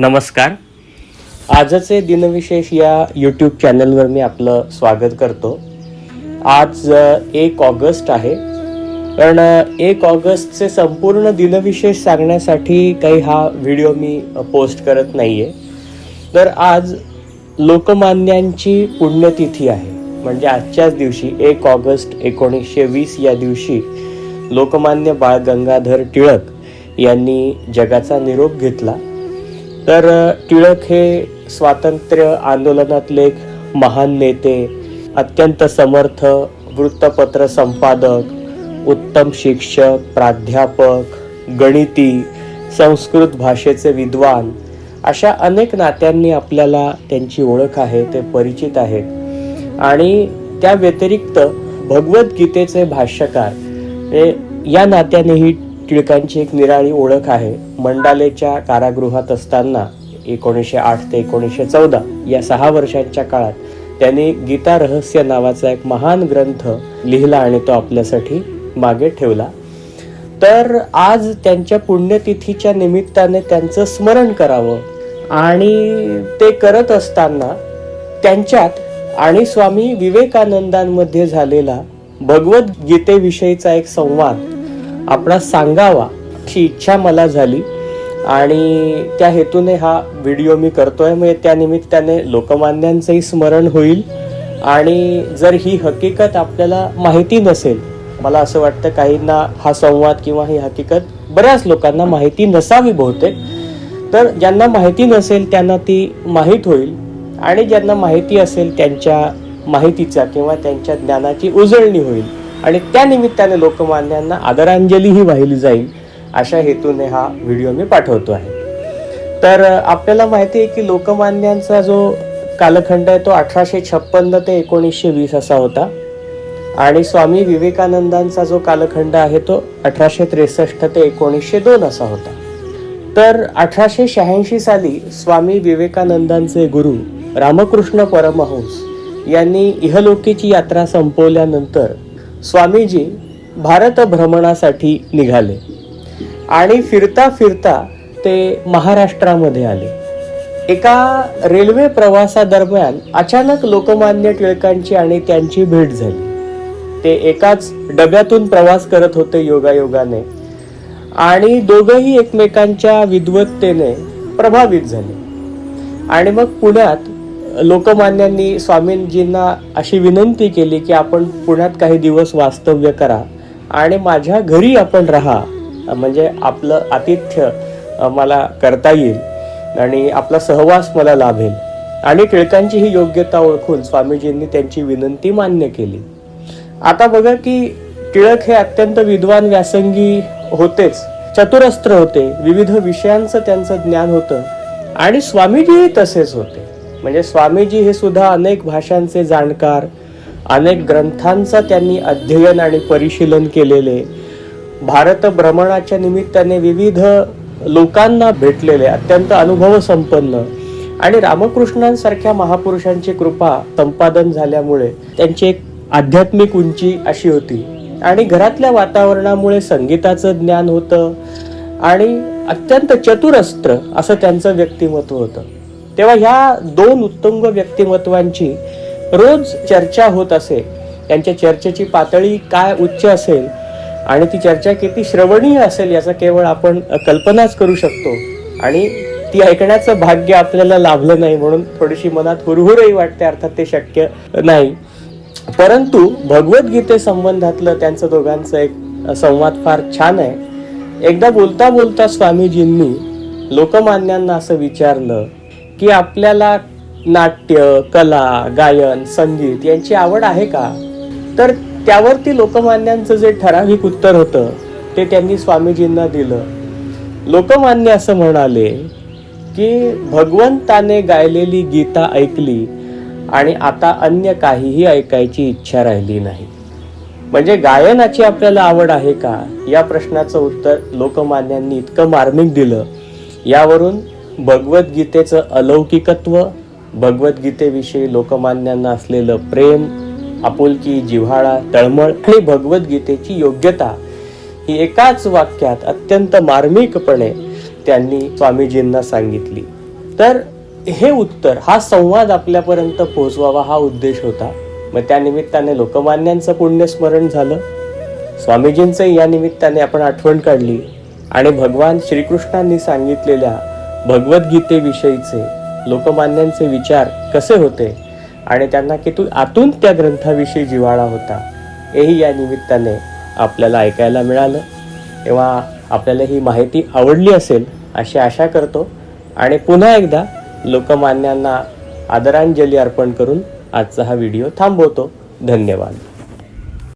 नमस्कार. आजचे दिनविशेष या यूट्यूब चॅनलवर मी आपलं स्वागत करतो. आज एक ऑगस्ट आहे. पण एक ऑगस्टचे संपूर्ण दिनविशेष सांगण्यासाठी काही हा व्हिडिओ मी पोस्ट करत नाही आहे तर आज लोकमान्यांची पुण्यतिथी आहे. म्हणजे आजच्याच दिवशी एक ऑगस्ट एकोणीसशे वीस या दिवशी लोकमान्य बाळ गंगाधर टिळक यांनी जगाचा निरोप घेतला. तर टिळक हे स्वातंत्र्य आंदोलनातले एक महान नेते अत्यंत समर्थ वृत्तपत्र संपादक उत्तम शिक्षक प्राध्यापक गणिती संस्कृत भाषेचे विद्वान अशा अनेक नात्यांनी आपल्याला त्यांची ओळख आहे ते परिचित आहेत. आणि त्या व्यतिरिक्त भगवद्गीतेचे भाष्यकार हे या नात्यानेही टिळकांची एक निराळी ओळख आहे. मंडालेच्या कारागृहात असताना एकोणीसशे आठ ते एकोणीसशे चौदा या सहा वर्षांच्या काळात त्यांनी गीता रहस्य नावाचा एक महान ग्रंथ लिहिला आणि तो आपल्यासाठी मागे ठेवला. तर आज त्यांच्या पुण्यतिथीच्या निमित्ताने त्यांचं स्मरण करावं आणि ते करत असताना त्यांच्यात आणि स्वामी विवेकानंदांमध्ये झालेला भगवद्गीतेविषयीचा एक संवाद आपणास सांगावा अशी इच्छा मला झाली आणि त्या हेतूने हा व्हिडिओ मी करतोय. म्हणजे त्यानिमित्ताने लोकमान्यांचंही स्मरण होईल. आणि जर ही हकीकत आपल्याला माहिती नसेल मला असं वाटतं काहींना हा संवाद किंवा ही हकीकत बऱ्याच लोकांना माहिती नसावी बहुतेक. तर ज्यांना माहिती नसेल त्यांना ती माहीत होईल. आणि ज्यांना माहिती असेल त्यांच्या माहितीचा किंवा त्यांच्या ज्ञानाची उजळणी होईल. आणि त्या निमित्ताने लोकमान्यांना आदरांजलीही वाहिली जाईल अशा हेतूने हा व्हिडिओ मी पाठवतो आहे. तर आपल्याला माहिती आहे की लोकमान्यांचा जो कालखंड आहे तो अठराशे छप्पन्न ते एकोणीसशे वीस असा होता. आणि स्वामी विवेकानंदांचा जो कालखंड आहे तो अठराशे त्रेसष्ट ते एकोणीसशे दोन असा होता. तर अठराशे शहाऐंशी साली स्वामी विवेकानंदांचे गुरु रामकृष्ण परमहंस यांनी इहलोकीची यात्रा संपवल्यानंतर स्वामीजी भारत भ्रमणासाठी निघाले. आणि फिरता फिरता ते महाराष्ट्रामध्ये आले. एका रेल्वे प्रवासादरम्यान अचानक लोकमान्य टिळकांची आणि त्यांची भेट झाली. ते एकाच डब्यातून प्रवास करत होते योगायोगाने. आणि दोघंही एकमेकांच्या विद्वत्तेने प्रभावित झाले. आणि मग पुण्यात लोकमान्यांनी स्वामींजींना अशी विनंती केली की आपण पुण्यात काही दिवस वास्तव्य करा आणि माझ्या घरी आपण राहा. म्हणजे आपलं आतिथ्य मला करता येईल आणि आपला सहवास मला लाभेल. आणि टिळकांची ही योग्यता ओळखून स्वामीजींनी त्यांची विनंती मान्य केली. आता बघा की टिळक हे अत्यंत विद्वान व्यासंगी होतेच चतुरस्त्र होते विविध विषयांचं त्यांचं ज्ञान होतं आणि स्वामीजीही तसेच होते. म्हणजे स्वामीजी हे सुद्धा अनेक भाषांचे जाणकार अनेक ग्रंथांचा त्यांनी अध्ययन आणि परिशीलन केलेले भारत भ्रमणाच्या निमित्ताने विविध लोकांना भेटलेले अत्यंत अनुभव संपन्न आणि रामकृष्णांसारख्या महापुरुषांची कृपा संपादन झाल्यामुळे त्यांची एक आध्यात्मिक उंची अशी होती. आणि घरातल्या वातावरणामुळे संगीताचं ज्ञान होतं आणि अत्यंत चतुरस्त्र असं त्यांचं व्यक्तिमत्व होतं. तेव्हा ह्या दोन उत्तुंग व्यक्तिमत्वांची रोज चर्चा होत असे त्यांच्या चर्चेची पातळी काय उच्च असेल आणि ती चर्चा किती श्रवणीय असेल याचा केवळ आपण कल्पनाच करू शकतो. आणि ती ऐकण्याचं भाग्य आपल्याला लाभलं नाही म्हणून थोडीशी मनात हुरहुरही वाटते अर्थात ते शक्य नाही. परंतु भगवद्गीते संबंधातलं त्यांचं दोघांचं एक संवाद फार छान आहे. एकदा बोलता बोलता स्वामीजींनी लोकमान्यांना असं विचारलं की आपल्याला नाट्य कला गायन संगीत यांची आवड आहे का? तर त्यावरती लोकमान्यांचं जे ठराविक उत्तर होतं ते त्यांनी स्वामीजींना दिलं. लोकमान्य असं म्हणाले की भगवंताने गायलेली गीता ऐकली आणि आता अन्य काहीही ऐकायची इच्छा राहिली नाही. म्हणजे गायनाची आपल्याला आवड आहे का? या प्रश्नाचं उत्तर लोकमान्यांनी इतकं मार्मिक दिलं. यावरून भगवद्गीतेचं अलौकिकत्व भगवद्गीतेविषयी लोकमान्यांना असलेलं प्रेम आपुलकी जिव्हाळा तळमळ आणि भगवद्गीतेची योग्यता ही एकाच वाक्यात अत्यंत मार्मिकपणे त्यांनी स्वामीजींना सांगितली. तर हे उत्तर हा संवाद आपल्यापर्यंत पोहोचवावा हा उद्देश होता. मग त्या निमित्ताने लोकमान्यांचं पुण्यस्मरण झालं. स्वामीजींचं या निमित्ताने आपण आठवण काढली आणि भगवान श्रीकृष्णांनी सांगितलेल्या भगवद्गीतेविषयीचे लोकमान्यांचे विचार कसे होते आणि त्यांना किती आतून त्या ग्रंथाविषयी जिव्हाळा होता हेही या निमित्ताने आपल्याला ऐकायला मिळालं. तेव्हा आपल्याला ही माहिती आवडली असेल अशी आशा करतो. आणि पुन्हा एकदा लोकमान्यांना आदरांजली अर्पण करून आजचा हा व्हिडिओ थांबवतो. धन्यवाद.